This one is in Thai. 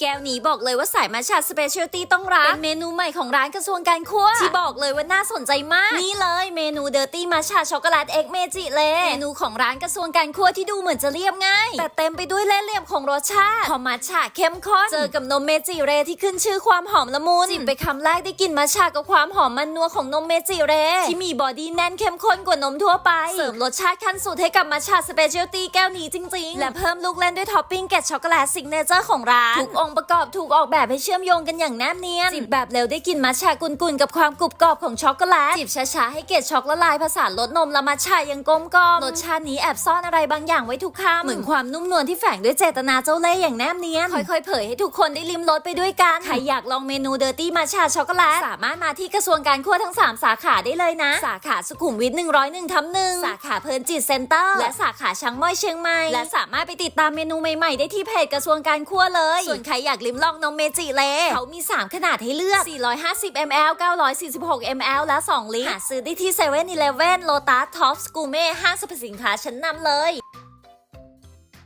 แก้วนี้บอกเลยว่าสายมาชาสเปเชียลตี้ต้องรัก เป็นเมนูใหม่ของร้านกระทรวงการครัวที่บอกเลยว่าน่าสนใจมาก นี่เลยเมนูเดอร์ตี้มาชาช็อกโกแลตเอ็กเมจิเลเมนูของร้านกระทรวงการครัวที่ดูเหมือนจะเรียบง่าย แต่เต็มไปด้วยเล่ห์เหลี่ยมของรสชาติพอมาชาเข้มข้นเจอกับนมเมจิเรที่ขึ้นชื่อความหอมละมุนจิบไปคำแรกได้กลินมาชากับความหอมมันนัวของนมเมจิเรที่มีบอดี้แน่นเข้มข้นกว่านมทั่วไปเสริมรสชาติขั้นสุดให้กับมาชาสเปเชียลตี้แก้วนี้จริง ๆ และเพิ่มลูกเล่นด้วยท็อปปิ้งเกล็ดช็อกโกแลตซิกเนเจอร์ของร้านทุกองค์ประกอบถูกออกแบบให้เชื่อมโยงกันอย่างแนบเนียน จิบแบบเร็วได้กลินมัทฉะกุนๆกับความกรุบกรอบของช็อกโกแลต จิบช้าๆให้เกล็ดช็อกละลายผสานรสนมและมัทฉะยังกลมกล่อม รสชาตินี้แอบซ่อนอะไรบางอย่างไว้ทุกคำเหมือนความนุ่มนวลที่แฝงด้วยเจตนาเจ้าเล่ห์อย่างแนบเนียน ค่อยๆ เผยให้ทุกคนได้ลิ้มรสไปด้วยกัน ใครอยากลองเมนูเดอร์ตี้มัทฉะช็อกโกแลตสามารถมาที่กระทรวงการครัวทั้ง 3 สาขาได้เลยนะ สาขาสุขุมวิท101ทับหนึ่งสาขาเพลินจิตเซ็นเตอร์ และสาขาช้างม้อยเชียงใหม่ และสามารถไปติดตามเมนูใหม่ๆได้ที่เพจกระทรวงการครัวเลย ส่วนใครอยากลิ้มลองนมเมจิเลเขามี 3 ขนาดให้เลือก 450 ml 946 ml และ 2 ลิตร หาซื้อได้ที่7 e เ e ่ e อโลตัสท็อปส์กูเม่ห้างสรรพสินค้าชั้นนำเลย